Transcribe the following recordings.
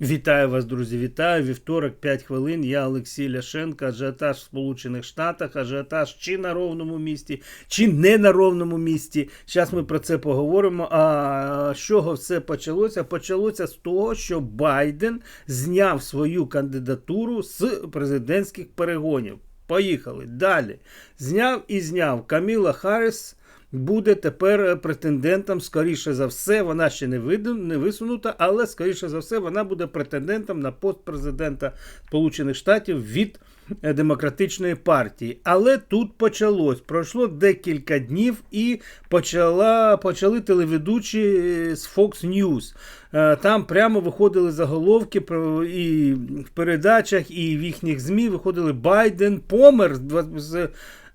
Вітаю вас, друзі! Вітаю! Вівторок, 5 хвилин. Я Олексій Ляшенко. Ажіотаж в Сполучених Штатах, ажіотаж чи на ровному місці, чи не на ровному місці. Зараз ми про це поговоримо. А з чого все почалося? Почалося з того, що Байден зняв свою кандидатуру з президентських перегонів. Поїхали далі. Зняв і зняв Каміла Харріс буде тепер претендентом, скоріше за все, вона ще не не висунута, але скоріше за все, вона буде претендентом на пост президента Сполучених Штатів від е, демократичної партії. Але тут почалось. Пройшло декілька днів і почала, почали телеведучі е, з Fox News. Е, Там прямо виходили заголовки про- і в передачах, і в їхніх ЗМІ виходили Байден помер з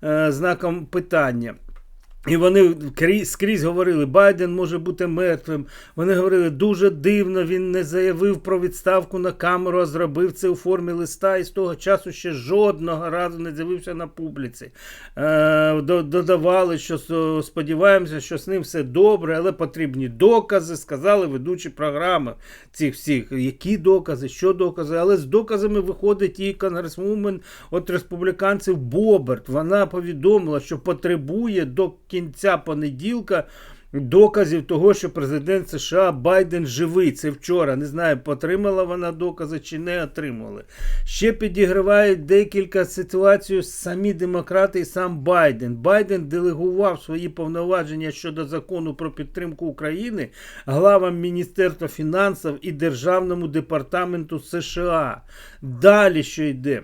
е, знаком питання. І вони крі- скрізь говорили, Байден може бути мертвим. Вони говорили, дуже дивно, він не заявив про відставку на камеру, а зробив це у формі листа і з того часу ще жодного разу не з'явився на публіці. Е, додавали, що сподіваємося, що з ним все добре, але потрібні докази, сказали ведучі програми цих всіх. Які докази, що докази. Але з доказами виходить і конгресвумен от республіканців Боберт. Вона повідомила, що потребує до кінця понеділка. Доказів того, що президент США Байден живий. Це вчора. Не знаю, отримала вона докази чи не отримали. Ще підігривають декілька ситуацій самі демократи і сам Байден. Байден делегував свої повноваження щодо закону про підтримку України главам Міністерства фінансів і Державному департаменту США. Далі що йде?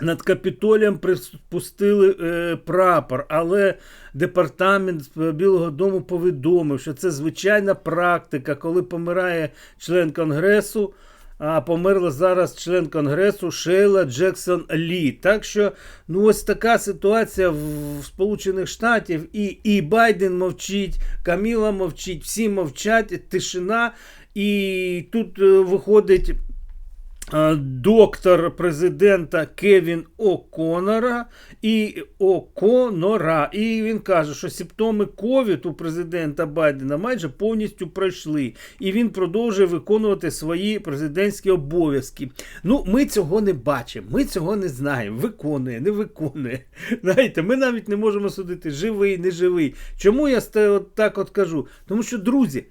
Над Капітолієм приспустили е, прапор, але департамент Білого Дому повідомив, що це звичайна практика, коли помирає член Конгресу. А померла зараз член Конгресу Шейла Джексон Лі. Так що, ну ось така ситуація в, в Сполучених Штатів. І, і Байден мовчить, Каміла мовчить, всі мовчать, тишина. І тут е, виходить е, доктор президента Кевін О'Конора і О'Конора. І він каже, що симптоми ковід у президента Байдена майже повністю пройшли. І він продовжує виконувати свої президентські обов'язки. Ну, ми цього не бачимо, ми цього не знаємо. Виконує, не виконує. Знаєте, ми навіть не можемо судити, живий, не живий. Чому я так от кажу? Тому що, друзі,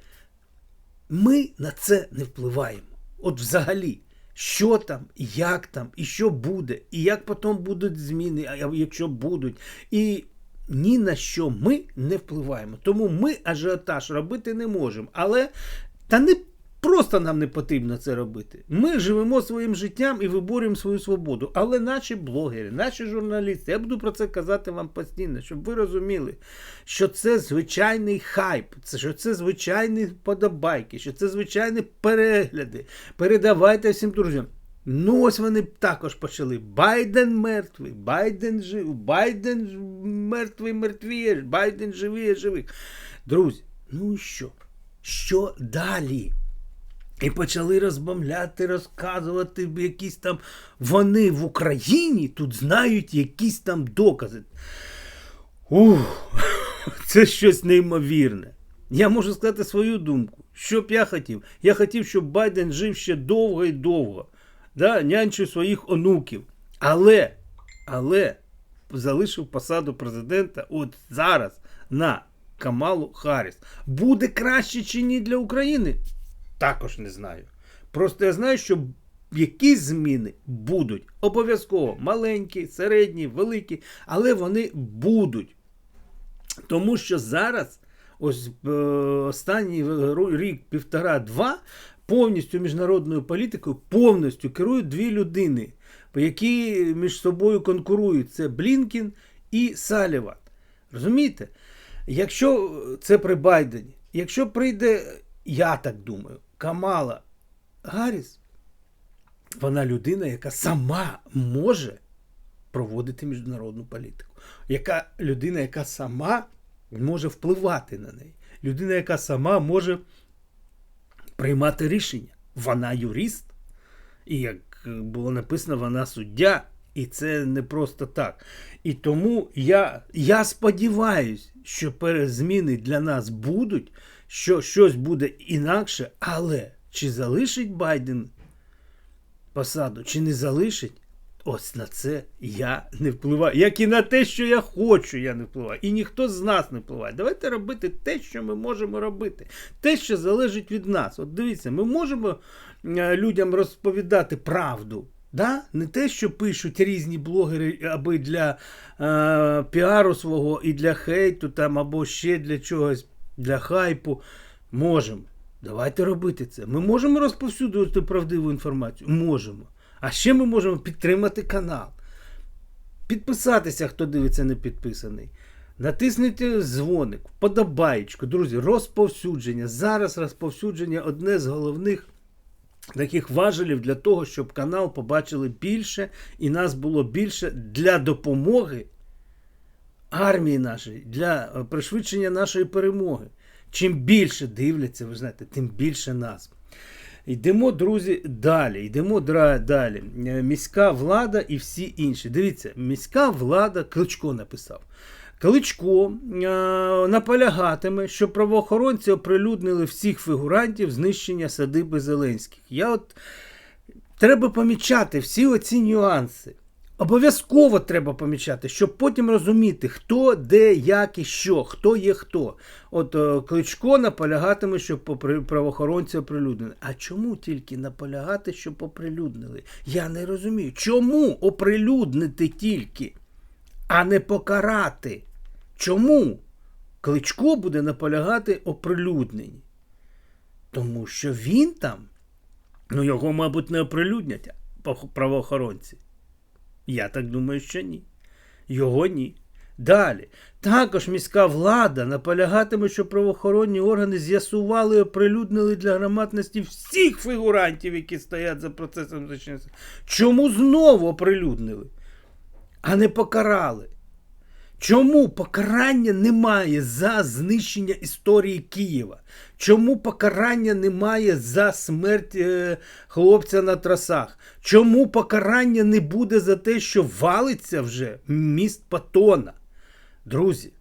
ми на це не впливаємо. От взагалі, що там, як там, і що буде, і як потім будуть зміни, а якщо будуть. І ні на що ми не впливаємо. Тому ми ажіотаж робити не можемо. Але та не просто нам не потрібно це робити. Ми живемо своїм життям і виборюємо свою свободу. Але наші блогери, наші журналісти, я буду про це казати вам постійно, щоб ви розуміли, що це звичайний хайп, що це звичайні вподобайки, що це звичайні перегляди. Передавайте всім друзям. Ну, ось вони також почали. Байден мертвий, Байден жив, Байден мертвий мертвіє, Байден живіє живих. Друзі, ну і що? Що далі? І почали розбавляти, розказувати якісь там. Вони в Україні тут знають якісь там докази. Ух, це щось неймовірне. Я можу сказати свою думку. Що б я хотів? Я хотів, щоб Байден жив ще довго і довго, да, нянчив своїх онуків. Але, але залишив посаду президента от зараз на Камалу Харріс. Буде краще чи ні для України? Також не знаю. Просто я знаю, що якісь зміни будуть обов'язково маленькі, середні, великі, але вони будуть. Тому що зараз, ось е, останній рік, півтора-два, повністю міжнародною політикою повністю керують дві людини, які між собою конкурують. Це Блінкін і Саліван. Розумієте? Якщо це при Байдені, якщо прийде, я так думаю, Камала Гарріс, вона людина, яка сама може проводити міжнародну політику. Яка людина, яка сама може впливати на неї. Людина, яка сама може приймати рішення. Вона юрист. І як було написано, вона суддя. І це не просто так. І тому я, я сподіваюся, що зміни для нас будуть, що щось буде інакше, але чи залишить Байден посаду чи не залишить, ось на це я не впливаю. Як і на те, що я хочу, я не впливаю. І ніхто з нас не впливає. Давайте робити те, що ми можемо робити. Те, що залежить від нас. От дивіться, ми можемо е, людям розповідати правду. Да? Не те, що пишуть різні блогери, аби для е, піару свого і для хейту, там, або ще для чогось, для хайпу. Можемо. Давайте робити це. Ми можемо розповсюдувати правдиву інформацію? Можемо. А ще ми можемо підтримати канал. Підписатися, хто дивиться, не підписаний. Натисніть дзвоник, вподобаєчку. Друзі, розповсюдження. Зараз розповсюдження одне з головних таких важелів для того, щоб канал побачили більше і нас було більше для допомоги армії нашої, для е, пришвидшення нашої перемоги. Чим більше дивляться, ви знаєте, тим більше нас. Йдемо, друзі, далі. Йдемо далі. Е, Міська влада і всі інші. Дивіться, міська влада Кличко написав. Кличко е, наполягатиме, що правоохоронці оприлюднили всіх фігурантів знищення садиби Зеленських. Я от треба помічати всі оці нюанси. Обов'язково треба помічати, щоб потім розуміти, хто, де, як і що, хто є хто. От е, Кличко наполягатиме, щоб правоохоронці оприлюднили. А чому тільки наполягати, щоб оприлюднили? Я не розумію. Чому оприлюднити тільки, а не покарати? Чому Кличко буде наполягати оприлюдненні? Тому що він там, ну його, мабуть, не оприлюднять правоохоронці. Я так думаю, що ні. Його ні. Далі. Також міська влада наполягатиме, що правоохоронні органи з'ясували і оприлюднили для громадності всіх фігурантів, які стоять за процесом зачинення. Чому знову оприлюднили, а не покарали? Чому покарання немає за знищення історії Києва? Чому покарання немає за смерть е, хлопця на трасах? Чому покарання не буде за те, що валиться вже міст Патона? Друзі,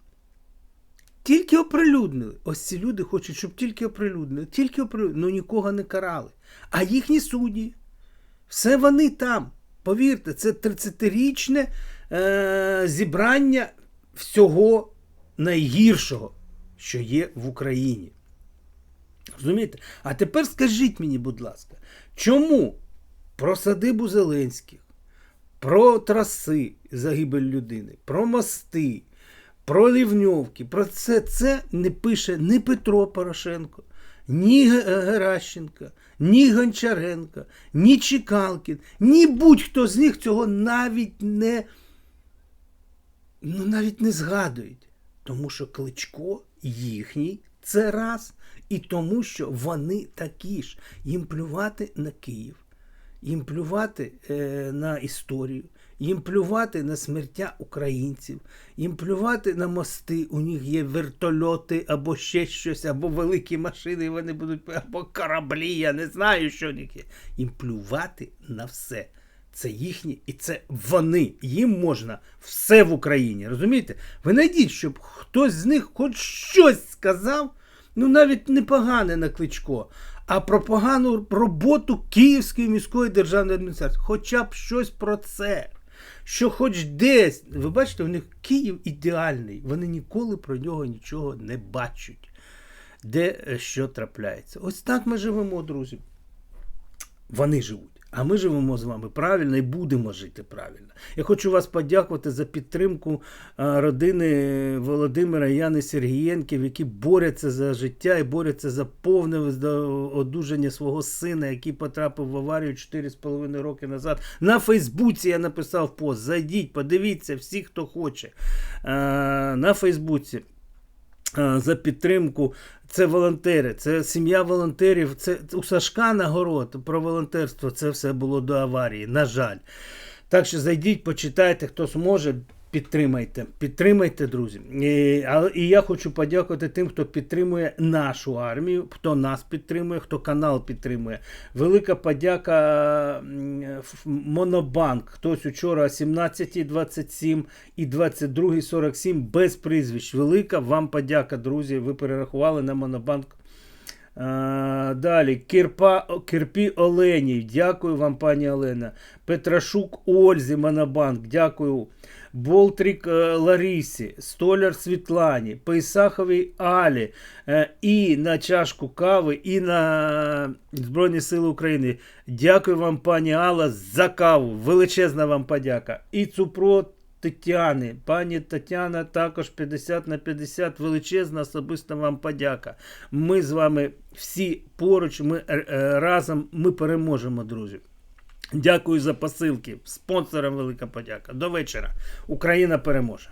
тільки оприлюднили. Ось ці люди хочуть, щоб тільки оприлюднили, тільки оприлюднили, ну нікого не карали. А їхні судді, все вони там. Повірте, це 30-річне е, зібрання всього найгіршого, що є в Україні. Розумієте? А тепер скажіть мені, будь ласка, чому про садибу Зеленських, про траси загибель людини, про мости, про лівньовки, про це, це не пише ні Петро Порошенко, ні Ге- Геращенко, ні Гончаренко, ні Чекалкін, ні будь-хто з них цього навіть не, ну, навіть не згадують. Тому що Кличко їхній це раз, і тому, що вони такі ж. Їм плювати на Київ, їм плювати е, на історію, їм плювати на смертя українців, їм плювати на мости. У них є вертольоти або ще щось, або великі машини, і вони будуть або кораблі. Я не знаю, що у них є. Їм плювати на все. Це їхні і це вони. Їм можна все в Україні. Розумієте? Ви знайдіть, щоб хтось з них хоч щось сказав, ну навіть непогане на кличко, а про погану роботу Київської міської державної адміністрації. Хоча б щось про це. Що хоч десь, ви бачите, у них Київ ідеальний, вони ніколи про нього нічого не бачать, де е, що трапляється. Ось так ми живемо, друзі вони живуть. А ми живемо з вами правильно і будемо жити правильно. Я хочу вас подякувати за підтримку родини Володимира і Яни Сергієнків, які борються за життя і борються за повне одужання свого сина, який потрапив в аварію 4,5 роки назад. На Фейсбуці я написав пост. Зайдіть, подивіться, всі, хто хоче. На Фейсбуці. А, за підтримку. Це волонтери, це сім'я волонтерів. Це у Сашка нагород про волонтерство. Це все було до аварії. На жаль. Так що зайдіть, почитайте, хто зможе. Підтримайте, підтримайте, друзі. І, але і я хочу подякувати тим, хто підтримує нашу армію, хто нас підтримує, хто канал підтримує. Велика подяка Монобанк. Хтось учора о 17.27 і 22.47 без прізвищ. Велика вам подяка, друзі. Ви перерахували на Монобанк А, далі Кірпа, Кірпі Оленій. Дякую вам, пані Олена. Петрашук Ользі Монобанк. Дякую. Болтрік е, Ларісі, Столяр Світлані, Пейсаховій Алі, е, і на чашку кави, і на Збройні Сили України. Дякую вам, пані Алла, за каву. Величезна вам подяка. І Цупро Тетяни. Пані Тетяна також 50 на 50. Величезна особиста вам подяка. Ми з вами всі поруч, ми е, е, разом ми переможемо, друзі. Дякую за посилки. Спонсорам велика подяка. До вечора. Україна переможе.